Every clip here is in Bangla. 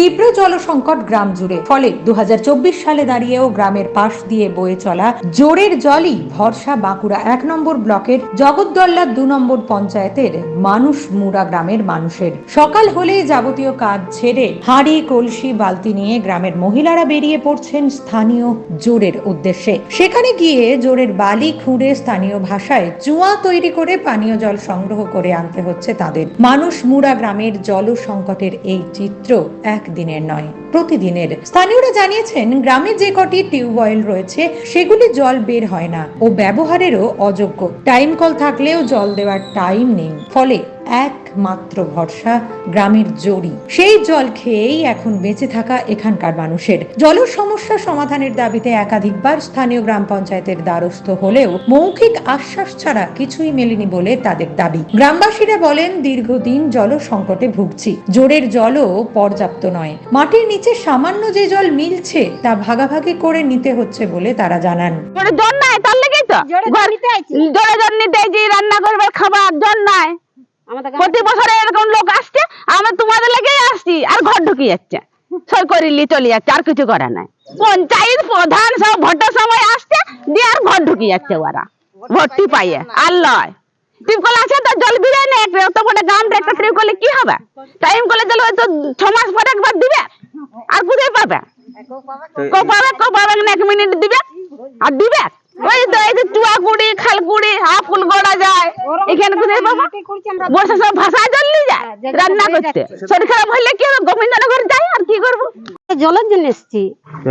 তীব্র জলসংকট গ্রাম জুড়ে। ফলে দু হাজার চব্বিশ সালে দাঁড়িয়েও গ্রামের পাশ দিয়ে বয়ে চলা জোরের জলই ভরসা বাঁকুড়া এক নম্বর ব্লকের জগদ্দল্লা দু নম্বর পঞ্চায়েতের মানুষ মুড়া গ্রামের মানুষের। সকাল হলেই যাবতীয় কাজ ছেড়ে হাঁড়ি, কলসি, বালতি নিয়ে গ্রামের মহিলারা বেরিয়ে পড়ছেন স্থানীয় জোরের উদ্দেশ্যে। সেখানে গিয়ে জোরের বালি খুঁড়ে স্থানীয় ভাষায় চুয়া তৈরি করে পানীয় জল সংগ্রহ করে আনতে হচ্ছে তাদের। মানুষ মুড়া গ্রামের জল সংকটের এই চিত্র একদিনের নয়। প্রতিদিনের। স্থানীয়রা জানিয়েছেন, গ্রামে যে কটি টিউবওয়েল রয়েছে, সেগুলি জল বের হয় না ও ব্যবহারেরও অযোগ্য। টাইম কল থাকলেও জল দেওয়ার টাইম নেই। ফলে একমাত্র ভরসা গ্রামের জড়ি সেই জল খেয়েই এখন বেঁচে থাকা এখানকার মানুষের। জল সমস্যা সমাধানের দাবিতে একাধিকবার স্থানীয় গ্রাম পঞ্চায়েতের দ্বারস্থ হলেও মৌখিক আশ্বাস ছাড়া কিছুই মেলেনি বলে তাদের দাবি। গ্রামবাসীরা বলেন, দীর্ঘদিন জল সংকটে ভুগছি। জোরের জলও পর্যাপ্ত নয়। মাটির নিচে সামান্য যে জল মিলছে তা ভাগাভাগি করে নিতে হচ্ছে বলে তারা জানান। জোরে জল নাই তার লেগেই তো জোরে জল নিতে আইছি। জোরে জল নিতে আইছি, রান্না করবার খাবার জল নাই। প্রতি বছরে এরকম লোক আসছে আমরা তোমাদের লেগেই আসছি আর ঘর ঢুকে যাচ্ছে। সই করিলি চলে যাচ্ছে আর কিছু নাই। পঞ্চায়েত প্রধান সব ভোটের সময় আসছে দিয়ে আর ঘর ঢুকে যাচ্ছে ওরা। ভর্তি পাইয়ে আর লয়। টিউবকল আছে তো জল বিরে নেই একটা বড় গ্রামটা একটা টিউবকলে কি হবে? টাইম কলে জল হয়তো ছ মাস পরে একবার দিবে। আর কোথায় পাবে? কো পাবে কো পাবে এক মিনিট দিবে? আর দিবে? ওই তো এই যে ফুল গড়া এখানে কোথায় পাবো? বর্ষা সব ভাষা জল নিয়ে যায় রান্না করতে। শরীর খারাপ হলে কি হবে? গোবিন্দনগর যাই আর কি করব? জলের জন্য এসছি।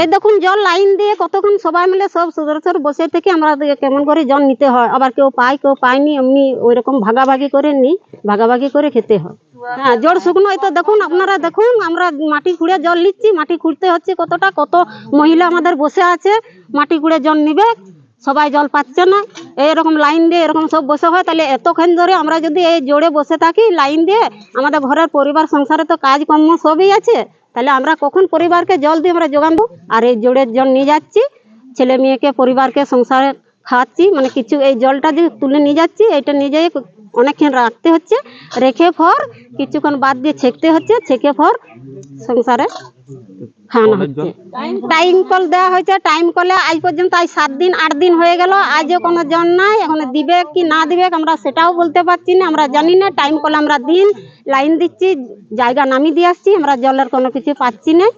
এই দেখুন জল লাইন দিয়ে কতক্ষণ সবাই মিলে সব সদস্য বসে থেকে আমরা কেমন করে জল নিতে হয়। আবার কেউ পায় কেউ পায়নি এমনি ওই রকম ভাগাভাগি করে নি ভাগাভাগি করে খেতে হয়। হ্যাঁ জল শুকনো তো দেখুন আপনারা দেখুন আমরা মাটি খুঁড়ে জল নিচ্ছি মাটি খুঁড়তে হচ্ছে কতটা কত মহিলা আমাদের বসে আছে মাটি খুঁড়ে জল নিবে। সবাই জল পাচ্ছে না। এরকম লাইন দিয়ে এরকম সব বসে হয়, তাহলে এতক্ষণ ধরে আমরা যদি এই জোরে বসে থাকি লাইন দিয়ে, আমাদের ঘরের পরিবার, সংসারে তো কাজকর্ম সবই আছে, তাহলে আমরা কখন পরিবারকে জল দিয়ে আমরা যোগাবো আর এই জোরের জল নিয়ে যাচ্ছি, ছেলে মেয়েকে, পরিবারকে, সংসারে খাওয়াচ্ছি মানে কিছু এই জলটা যে তুলে নিয়ে যাচ্ছি এটা নিয়ে যাই অনেকক্ষণ রাখতে হচ্ছে, রেখে ফর কিছুক্ষণ বাদ দিয়ে ছেঁকতে হচ্ছে, ছেঁকে ফর সংসারে খাওয়ানো হচ্ছে টাইম কল দেওয়া হয়েছে টাইম কলে আজ পর্যন্ত আজ সাত দিন আট দিন হয়ে গেল আজও কোনো জল নাই এখন দিবে কি না দিবে আমরা সেটাও বলতে পারছি না আমরা জানি না টাইম কলে আমরা দিন লাইন দিচ্ছি জায়গা নামিয়ে দিয়ে আসছি আমরা জলের কোনো কিছু পাচ্ছি না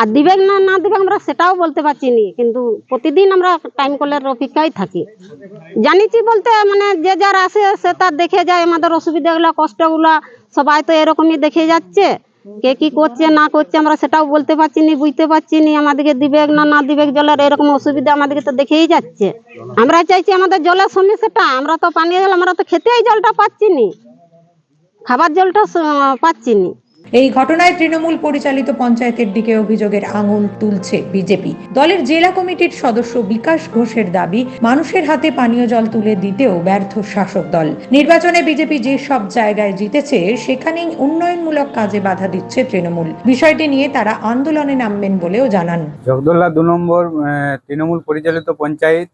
আর দিবে না না দিবে আমরা সেটাও বলতে পারছি না কিন্তু প্রতিদিন আমরা টাইম কলের অপেক্ষায় থাকি। জানিছি বলতে মানে যে যার আসে সে তার দেখে যায় আমাদের অসুবিধাগুলো কষ্টগুলো সবাই তো এরকমই দেখে যাচ্ছে। কে কি করছে, না করছে, আমরা সেটাও বলতে পারছি নি বুঝতে পারছি নি আমাদেরকে দিবে না না দিবে জলের এরকম অসুবিধা আমাদেরকে তো দেখেই যাচ্ছে। আমরা চাইছি আমাদের জলের সমস্যাটা, আমরা তো পানীয় জল, আমরা তো খেতেই জলটা পাচ্ছি নি খাবার জলটা পাচ্ছি নি এই ঘটনায় তৃণমূল পরিচালিত পঞ্চায়েতের দিকে অভিযোগের আঙুল তুলছে বিজেপি। দলের জেলা কমিটির সদস্য বিকাশ ঘোষের দাবি, মানুষের হাতে পানীয় জল তুলে দিতেও ব্যর্থ শাসক দল। নির্বাচনে বিজেপি যে সব জায়গায় জিতেছে, সেখানেই উন্নয়নমূলক কাজে বাধা দিচ্ছে তৃণমূল। বিষয়টি নিয়ে তারা আন্দোলনে নামবেন বলেও জানান। জগদল্লা দু নম্বর তৃণমূল পরিচালিত পঞ্চায়েত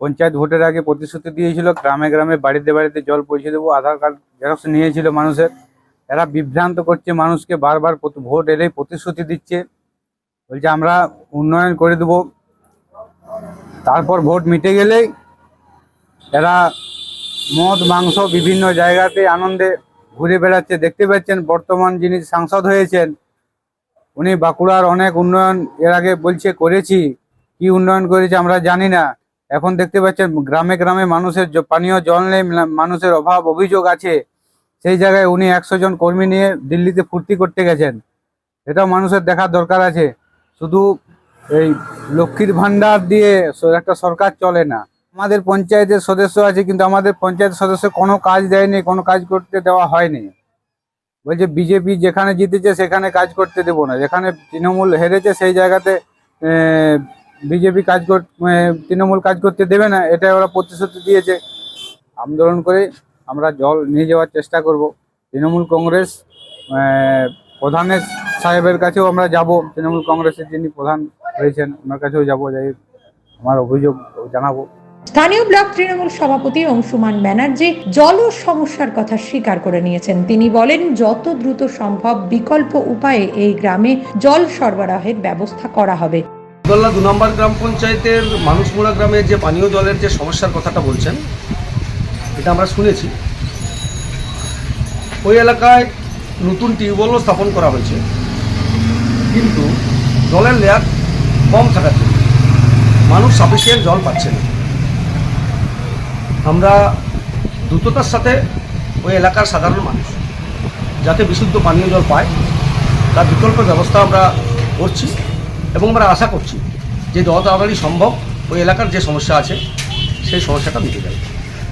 পঞ্চায়েত ভোটের আগে প্রতিশ্রুতি দিয়েছিল, গ্রামে গ্রামে বাড়িতে বাড়িতে জল পৌঁছে দেবো, আধার কার্ড, জেরক্স নিয়েছিল মানুষের। এরা বিভ্রান্ত করছে মানুষকে, বারবার ভোট এলেই প্রতিশ্রুতি দিচ্ছে। বলছে, আমরা উন্নয়ন করে দেবো। তারপর ভোট মিটে গেলেই এরা মদ, মাংস বিভিন্ন জায়গাতে আনন্দে ঘুরে বেড়াচ্ছে। দেখতে পাচ্ছেন, বর্তমান যিনি সাংসদ হয়েছেন, উনি বাঁকুড়ার অনেক উন্নয়ন এর আগে বলছে, করেছি। কি উন্নয়ন করেছে আমরা জানি না। এখন দেখতে পাচ্ছেন, গ্রামে গ্রামে মানুষের পানীয় জল নেই মানুষের অভাব, অভিযোগ আছে। সেই জায়গায় উনি একশো জন কর্মী নিয়ে দিল্লিতে ফুর্তি করতে গেছেন। এটাও মানুষের দেখার দরকার আছে। শুধু এই লক্ষ্মীর ভান্ডার দিয়ে একটা সরকার চলে না। আমাদের পঞ্চায়েতের সদস্য আছে, কিন্তু আমাদের পঞ্চায়েত সদস্য কোনো কাজ দেয়নি, কোনো কাজ করতে দেওয়া হয়নি। বলছে, বিজেপি যেখানে জিতেছে, সেখানে কাজ করতে দেবো না। যেখানে তৃণমূল হেরেছে, সেই জায়গাতে বিজেপি কাজ কর তৃণমূল কাজ করতে দেবে না। এটা ওরা প্রতিশ্রুতি দিয়েছে। আন্দোলন করে আমরা জল নিয়ে যাওয়ার চেষ্টা করব। তৃণমূল কংগ্রেস প্রধানের সাহেবের কাছেও আমরা যাব। তৃণমূল কংগ্রেসের যিনি প্রধান হয়েছেন ওনার কাছেও যাব। যাই আমার অভিযোগ জানাব। স্থানীয় ব্লক তৃণমূল সভাপতি অংশুমান ব্যানার্জি জল সমস্যার কথা স্বীকার করে নিয়েছেন। তিনি বলেন যত দ্রুত সম্ভব বিকল্প উপায়ে এই গ্রামে জল সরবরাহের ব্যবস্থা করা হবে। দোল্লা দু নম্বর গ্রাম পঞ্চায়েতের মানুষমোড়া গ্রামের যে পানীয় জলের যে সমস্যার কথাটা বলছেন এটা আমরা শুনেছি। ওই এলাকায় নতুন টিউবওয়েলও স্থাপন করা হয়েছে। কিন্তু জলের লেয়ার কম জন্য মানুষ সাফিসিয়েন্ট জল পাচ্ছে না। আমরা দ্রুততার সাথে ওই এলাকার সাধারণ মানুষ যাতে বিশুদ্ধ পানীয় জল পায়, তার বিকল্প ব্যবস্থা আমরা করছি এবং আমরা আশা করছি যে যত তাড়াতাড়ি সম্ভব ওই এলাকার যে সমস্যা আছে, সেই সমস্যাটা মিটে যাবে।